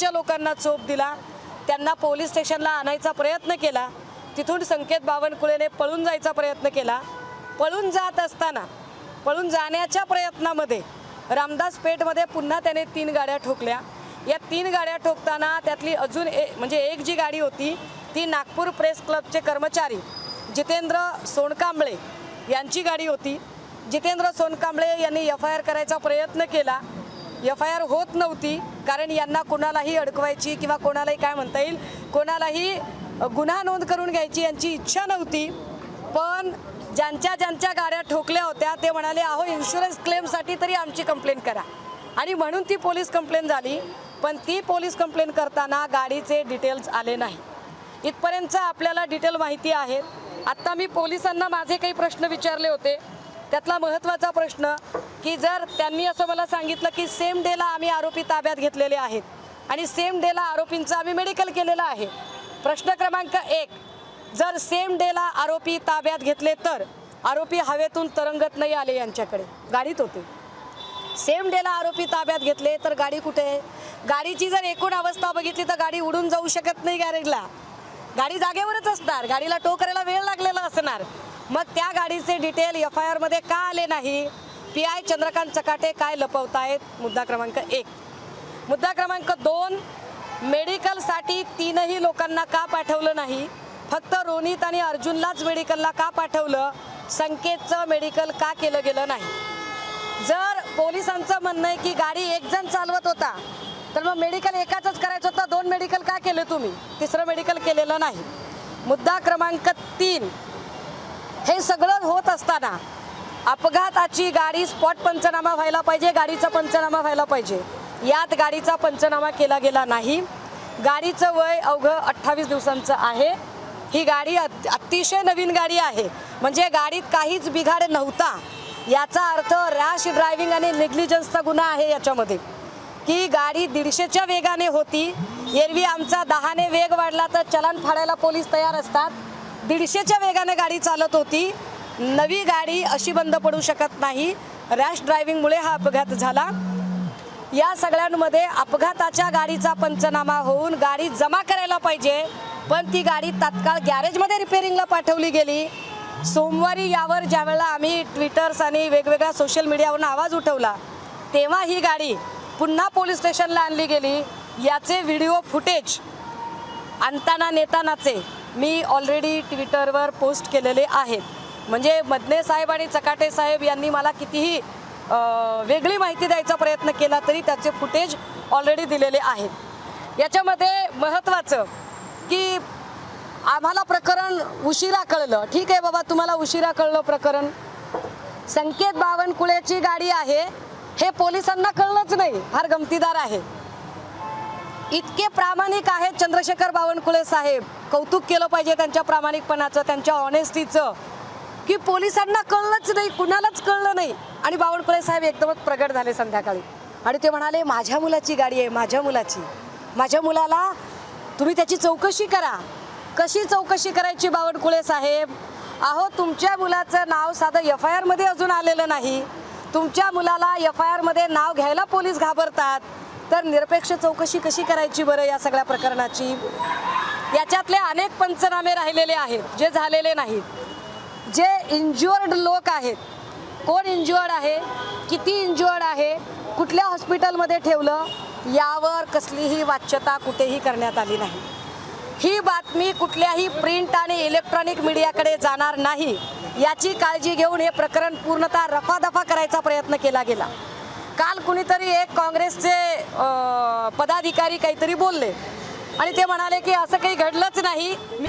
बऱ्याचशा लोकांना चोप दिला. त्यांना पोलीस स्टेशनला आणायचा प्रयत्न केला. तिथून संकेत बावनकुळेने पळून जायचा प्रयत्न केला. पळून जात असताना पळून जाण्याच्या प्रयत्नामध्ये रामदास पेठमध्ये पुन्हा त्याने तीन गाड्या ठोकल्या. या तीन गाड्या ठोकताना त्यातली अजून ए म्हणजे एक जी गाडी होती ती नागपूर प्रेस क्लबचे कर्मचारी जितेंद्र सोनकांबळे यांची गाडी होती. जितेंद्र सोनकांबळे यांनी एफ आय आर करायचा प्रयत्न केला. एफ आय आर होत नव्हती. कारण यांना कोणालाही अडकवायची किंवा कोणालाही काय म्हणता येईल कोणालाही गुन्हा नोंद करून घ्यायची यांची इच्छा नव्हती. पण ज्यांच्या ज्यांच्या गाड्या ठोकल्या होत्या ते म्हणाले अहो इन्शुरन्स क्लेमसाठी तरी आमची कंप्लेंट करा. आणि म्हणून ती पोलीस कंप्लेंट झाली. पण ती पोलीस कंप्लेंट करताना गाडीचे डिटेल्स आले नाही. इथपर्यंत आपल्याला डिटेल माहिती आहेत आत्ता मी पोलिसांना माझे काही प्रश्न विचारले होते. त्यातला महत्त्वाचा प्रश्न की जर त्यांनी असं मला सांगितलं की सेम डेला आम्ही आरोपी ताब्यात घेतलेले आहेत आणि सेम डेला आरोपींचं आम्ही मेडिकल केलेलं आहे. प्रश्न क्रमांक एक जर सेम डेला आरोपी ताब्यात घेतले तर आरोपी हवेतून तरंगत नाही आले यांच्याकडे. गाडीत होते. सेम डेला आरोपी ताब्यात घेतले तर गाडी कुठे आहे? गाडीची जर एकूण अवस्था बघितली तर गाडी उडून जाऊ शकत नाही गॅरेजला गाडी जागेवरच असणार. गाडीला टो करायला वेळ लागलेला असणार. मग त्या गाडीचे डिटेल एफ आय आरमध्ये का आले नाही? पी आय चंद्रकांत चकाटे काय लपवतायत? मुद्दा क्रमांक एक. मुद्दा क्रमांक दोन मेडिकलसाठी तीनही लोकांना का पाठवलं नाही? फक्त रोनित आणि अर्जुनलाच मेडिकलला का पाठवलं? संकेतचं मेडिकल का केलं गेलं नाही? जर पोलिसांचं म्हणणं आहे की गाडी एक जण चालवत होता तर मग मेडिकल एकाच करायचं होतं? दोन मेडिकल का केले तुम्ही? तिसरं मेडिकल केलेलं नाही. मुद्दा क्रमांक तीन. हे सगळं होत असताना अपघाताची गाडी स्पॉट पंचनामा व्हायला पाहिजे गाडीचा पंचनामा व्हायला पाहिजे. यात गाडीचा पंचनामा केला गेला नाही. गाडीचं वय अवघं अठ्ठावीस दिवसांचं आहे. ही गाडी अतिशय नवीन गाडी आहे. म्हणजे गाडीत काहीच बिघाड नव्हता. याचा अर्थ रॅश ड्रायव्हिंग आणि निग्लिजन्सचा गुन्हा आहे याच्यामध्ये. की गाडी दीडशेच्या वेगाने होती. एरवी आमचा दहाने वेग वाढला तर चलन फाडायला पोलीस तयार असतात. दीडशेच्या वेगाने गाडी चालत होती. नवी गाडी अशी बंद पडू शकत नाही. रॅश ड्रायव्हिंगमुळे हा अपघात झाला. या सगळ्यांमध्ये अपघाताच्या गाडीचा पंचनामा होऊन गाडी जमा करायला पाहिजे. पण ती गाडी तात्काळ गॅरेजमध्ये रिपेअरिंगला पाठवली गेली. सोमवारी यावर ज्यावेळेला आम्ही ट्विटर्स आणि वेगवेगळ्या सोशल मीडियावरून आवाज उठवला तेव्हा ही गाडी पुन्हा पोलीस स्टेशनला आणली गेली. याचे व्हिडिओ फुटेज आणताना नेतानाचे मी ऑलरेडी ट्विटरवर पोस्ट केलेले आहेत. म्हणजे मदने साहेब आणि चकाटे साहेब यांनी मला कितीही वेगळी माहिती द्यायचा प्रयत्न केला तरी त्याचे फुटेज ऑलरेडी दिलेले आहेत. याच्यामध्ये महत्त्वाचं की आम्हाला प्रकरण उशिरा कळलं. ठीक आहे बाबा तुम्हाला उशिरा कळलं प्रकरण. संकेत बावनकुळेची गाडी आहे हे पोलिसांना कळलंच नाही. फार गमतीदार आहे. इतके प्रामाणिक आहेत चंद्रशेखर बावनकुळे साहेब. कौतुक केलं पाहिजे त्यांच्या प्रामाणिकपणाचं त्यांच्या ऑनेस्टीचं की पोलिसांना कळलंच नाही कुणालाच कळलं नाही. आणि बावनकुळे साहेब एकदमच प्रगट झाले संध्याकाळी. आणि ते म्हणाले माझ्या मुलाची गाडी आहे माझ्या मुलाची. माझ्या मुलाला तुम्ही त्याची चौकशी करा. कशी चौकशी करायची बावनकुळे साहेब? अहो तुमच्या मुलाचं नाव साधं एफ आय आरमध्ये अजून आलेलं नाही. तुमच्या मुलाला एफ आय आरमध्ये नाव घ्यायला पोलीस घाबरतात. तर निरपेक्ष चौकशी कशी करायची बरं या सगळ्या प्रकरणाची? याच्यातले अनेक पंचनामे राहिलेले आहेत जे झालेले नाहीत. जे इंज्युअर्ड लोक आहेत कोण इंज्युअर्ड आहे किती इंज्युअर्ड आहे कुठल्या हॉस्पिटलमध्ये ठेवलं यावर कसलीही वाच्यता कुठेही करण्यात आली नाही. ही बातमी कुठल्याही प्रिंट आणि इलेक्ट्रॉनिक मीडियाकडे जाणार नाही याची काळजी घेऊन हे प्रकरण पूर्णतः रफादफा करायचा प्रयत्न केला गेला. काल कुणीतरी एक काँग्रेसचे पदाधिकारी काहीतरी बोलले. आणि ते म्हणाले की असं काही घडलंच नाही. मी